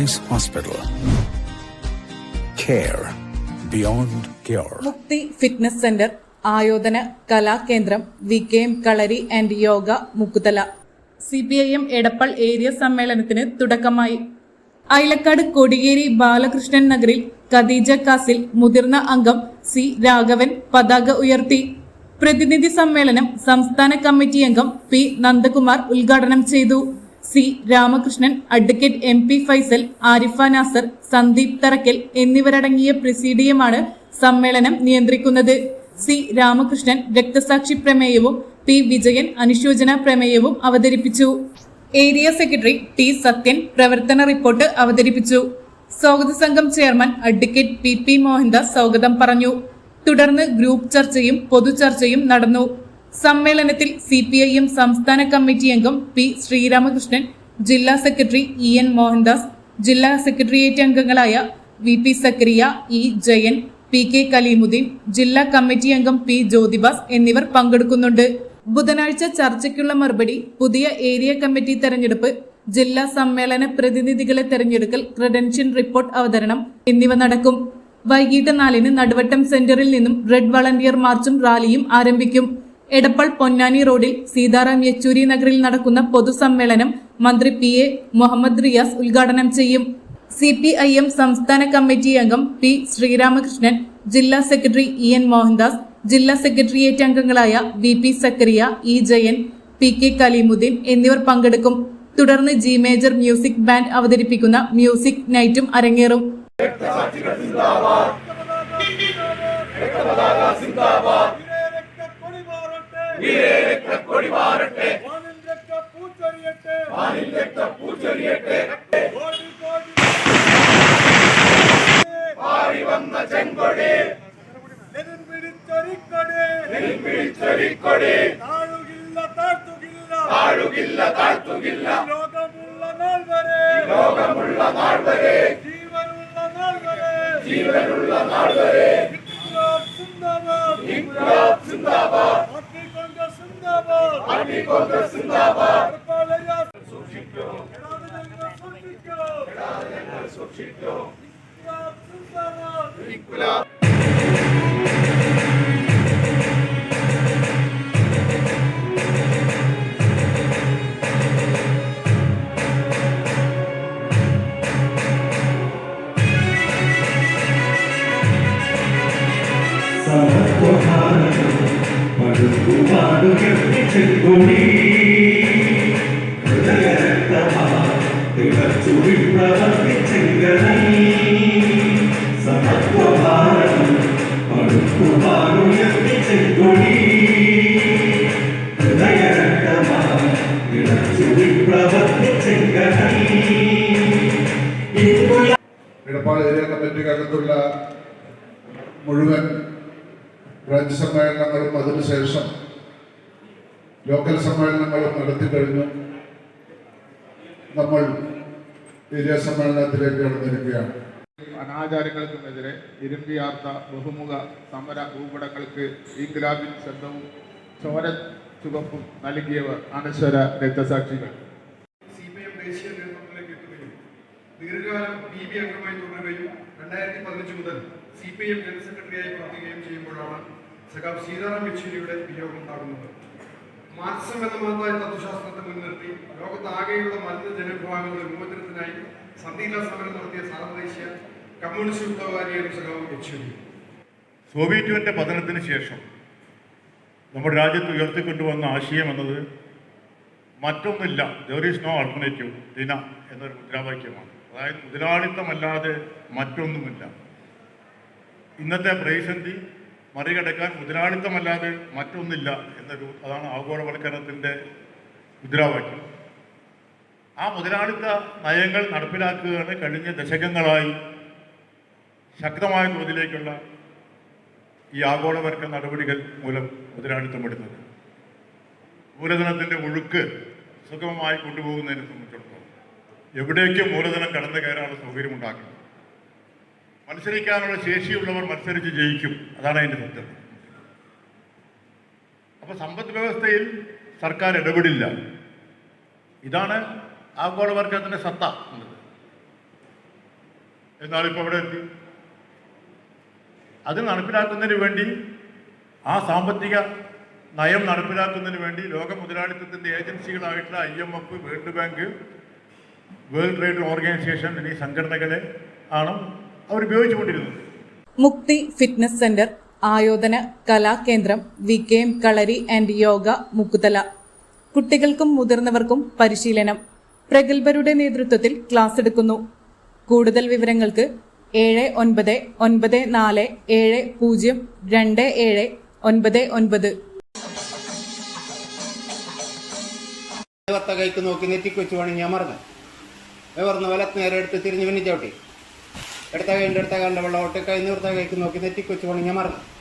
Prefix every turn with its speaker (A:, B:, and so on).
A: Price hospital care beyond cure.
B: Mukthi fitness centre ആയോധന കലാകേന്ദ്രം V K M kalari and yoga Mukkuthala. C P I M Edappal area സമ്മേളനത്തിന് തുടക്കമായി. അയലക്കാട് കൊടിയേരി ബാലകൃഷ്ണൻ നഗറിൽ Khadija castle മുതിർന്ന അംഗം C Raghavan പതാക ഉയർത്തി. പ്രതിനിധി സമ്മേളനം സംസ്ഥാന കമ്മിറ്റി അംഗം പി നന്ദകുമാർ ഉദ്ഘാടനം ചെയ്തു. C. Ramakrishnan advocate M. P. Faisal Arifa Nasar Sandeep Tharakkal എന്നിവരടങ്ങിയ പ്രസിഡിയമാണ് സമ്മേളനം നിയന്ത്രിക്കുന്നത്. സി. രാമകൃഷ്ണൻ രക്തസാക്ഷി പ്രമേയവും പി. വിജയൻ അനുശോചന പ്രമേയവും അവതരിപ്പിച്ചു. Area secretary T. സത്യൻ പ്രവർത്തന റിപ്പോർട്ട് അവതരിപ്പിച്ചു. സ്വാഗത സംഘം chairman advocate P. P. Mohandas സ്വാഗതം പറഞ്ഞു. തുടർന്ന് ഗ്രൂപ്പ് ചർച്ചയും പൊതുചർച്ചയും നടന്നു. സമ്മേളനത്തിൽ സി പി ഐ എം സംസ്ഥാന കമ്മിറ്റി അംഗം പി ശ്രീരാമകൃഷ്ണൻ ജില്ലാ സെക്രട്ടറി ഇ എൻ മോഹൻദാസ് ജില്ലാ സെക്രട്ടേറിയറ്റ് അംഗങ്ങളായ V P Zakaria E Jayan P K Kaleemuddin ജില്ലാ കമ്മിറ്റി അംഗം പി ജ്യോതിബാസ് എന്നിവർ പങ്കെടുക്കുന്നുണ്ട്. ബുധനാഴ്ച ചർച്ചയ്ക്കുള്ള മറുപടി പുതിയ ഏരിയ കമ്മിറ്റി തെരഞ്ഞെടുപ്പ് ജില്ലാ സമ്മേളന പ്രതിനിധികളെ തെരഞ്ഞെടുക്കൽ ക്രെഡൻഷ്യൽ റിപ്പോർട്ട് അവതരണം എന്നിവ നടക്കും. വൈകിട്ട് നാലിന് നടുവട്ടം സെന്ററിൽ നിന്നും റെഡ് വളണ്ടിയർ മാർച്ചും റാലിയും ആരംഭിക്കും. എടപ്പൾ പൊന്നാനി റോഡിൽ സീതാറാം യെച്ചൂരി നഗറിൽ നടക്കുന്ന പൊതുസമ്മേളനം മന്ത്രി പി എ മുഹമ്മദ് റിയാസ് ഉദ്ഘാടനം ചെയ്യും. സി പി ഐ എം സംസ്ഥാന കമ്മിറ്റി അംഗം പി ശ്രീരാമകൃഷ്ണൻ ജില്ലാ സെക്രട്ടറി ഇ എൻ മോഹൻദാസ് ജില്ലാ സെക്രട്ടേറിയറ്റ് അംഗങ്ങളായ V P Zakaria E Jayan P K Kaleemuddin എന്നിവർ പങ്കെടുക്കും. തുടർന്ന് ജി മേജർ മ്യൂസിക് ബാൻഡ് അവതരിപ്പിക്കുന്ന മ്യൂസിക് നൈറ്റും അരങ്ങേറും.
C: കൊടി മാറട്ടെ വാനിൽ രക്ത പൂച്ചൊരിയട്ടെ കോടി കോടി പാറി വന്ന ചെങ്കൊടി. നെടും പിടിച്ചൊരിക്കൊടി നെടും പിടിച്ചൊരിക്കൊടി താഴുകില്ല താഴ്ത്തുകില്ല. താഴുകില്ല താഴ്ത്തുകില്ല. ലോകമുള്ള നാൾ വരെ. ലോകമുള്ള നാൾ വരെ. ജീവനുള്ള നാൾ വരെ. ജീവനുള്ള നാൾ വരെ. സിന്ദാബാദ്. സിന്ദാബാദ്. പാർട്ടി കോൺഗ്രസ് സിന്ദാബാദ് സൂക്ഷിക്കോ സൂക്ഷിക്കോ സൂക്ഷിക്കോ.
D: ഇടപ്പാട് ഏരിയ കമ്മിറ്റിക്കകത്തുള്ള മുഴുവൻ ബ്രാഞ്ച് സമ്മേളനങ്ങളും അതിനുശേഷം ലോക്കൽ സമ്മേളനങ്ങളും നടത്തി കഴിഞ്ഞു. നമ്മൾ സമ്മേളനത്തിലേക്ക് കടന്നിരിക്കുകയാണ്.
E: അനാചാരങ്ങൾക്കുമെതിരെ ഇരുമ്പിയാർത്ത ബഹുമുഖ സമര ഭൂപടങ്ങൾക്ക് ഇൻഗ്ലാബിൻ ശബ്ദവും ചോര ചുവപ്പും നൽകിയവർ അനശ്വര രക്തസാക്ഷികൾ.
F: സി പി എം ദേശീയ നേതൃത്വത്തിലേക്ക് എത്തുകയും ദീർഘകാലം ബി ബി അംഗമായി തുടരുകയും രണ്ടായിരത്തി പതിനഞ്ച് മുതൽ സി പി എം ജനറൽ സെക്രട്ടറിയായി പ്രവർത്തിക്കുകയും ചെയ്യുമ്പോഴാണ് സഖാബ് സീതാറാം യെച്ചൂരിയുടെ വിയോഗം ഉണ്ടാകുന്നത്. മാർക്സം എന്ന മഹത്തായ തത്വശാസ്ത്രത്തെ മുൻനിർത്തി. ലോകത്താകെയുള്ള മലിന ജനവിഭാഗങ്ങളുടെ വിമോചനത്തിനായി സന്ധിയില്ലാ സമരം നടത്തിയ സാർവദേശീയ കമ്മ്യൂണിസ്റ്റ് വിപ്ലവകാരിയായിരുന്നു യെച്ചൂരി
G: സോവിയറ്റ് യൂണിയന്റെ പതനത്തിന് ശേഷം നമ്മുടെ രാജ്യത്ത് ഉയർത്തിക്കൊണ്ടുവന്ന ആശയം എന്നത് മറ്റൊന്നില്ല. ദർ ഈസ് നോ ആൾട്ടർനേറ്റീവ് ദിന എന്നൊരു മുദ്രാവാക്യമാണ്. അതായത് മുതലാളിത്തമല്ലാതെ മറ്റൊന്നുമില്ല. ഇന്നത്തെ പ്രതിസന്ധി മറികടക്കാൻ മുതലാളിത്തമല്ലാതെ മറ്റൊന്നില്ല എന്നൊരു അതാണ് ആഗോളവൽക്കരണത്തിന്റെ മുദ്രാവാക്യം. ആ മുതലാളിത്ത നയങ്ങൾ നടപ്പിലാക്കുകയാണ് കഴിഞ്ഞ ദശകങ്ങളായി ശക്തമായ തോതിലേക്കുള്ള ഈ ആഗോളവർക്ക നടപടികൾ മൂലം മുതലാളിത്തപ്പെടുന്നത് മൂലധനത്തിന്റെ ഒഴുക്ക് സുഗമമായി കൊണ്ടുപോകുന്നതിനെ സംബന്ധിച്ചിടത്തോളം എവിടേക്കും മൂലധനം കടന്നു കയറാനുള്ള സൗകര്യം ഉണ്ടാക്കണം മത്സരിക്കാനുള്ള ശേഷിയുള്ളവർ മത്സരിച്ച് ജയിക്കും. അതാണ് അതിന്റെ സത്യം. അപ്പോൾ സമ്പദ് വ്യവസ്ഥയിൽ സർക്കാർ ഇടപെടില്ല. ഇതാണ് ആഗോളവർഗത്തിന്റെ സത്ത എന്നത്. എന്നാൽ ഇപ്പോൾ ഇവിടെ എത്തി? അത് നടപ്പിലാക്കുന്നതിന് വേണ്ടി ആ സാമ്പത്തിക നയം നടപ്പിലാക്കുന്നതിന് വേണ്ടി ലോക മുതലാളിത്തത്തിന്റെ ഏജൻസികളായിട്ടുള്ള I M F world bank world trade organisation എന്നീ സംഘടനകളെ ആണ് അവർ ഉപയോഗിച്ചുകൊണ്ടിരുന്നത്
B: മുക്തി ഫിറ്റ്നസ് സെന്റർ ആയോധന കലാകേന്ദ്രം V K M kalari and yoga Mukkuthala. കുട്ടികൾക്കും മുതിർന്നവർക്കും പരിശീലനം. പ്രഗത്ഭരുടെ നേതൃത്വത്തിൽ ക്ലാസ് എടുക്കുന്നു. കൂടുതൽ വിവരങ്ങൾക്ക് ഏഴ് ഒൻപത് ഒൻപത് നാല് ഏഴ് പൂജ്യം രണ്ട് ഏഴ് ഒൻപത് ഒൻപത്.
H: കൈക്ക് നോക്കി നെറ്റിക്കൊച്ചു വേണമെങ്കിൽ ഞാൻ മറന്നു. വലത്ത് നേരെ എടുത്ത് തിരിഞ്ഞ് പിന്നെ ചവിട്ടി എടുത്ത കൈന്റെ അടുത്ത കണ്ട വെള്ളം ഒട്ട കൈ നിർത്ത നോക്കി തെറ്റിക്കൊച്ചു പണി ഞാൻ മറന്നു.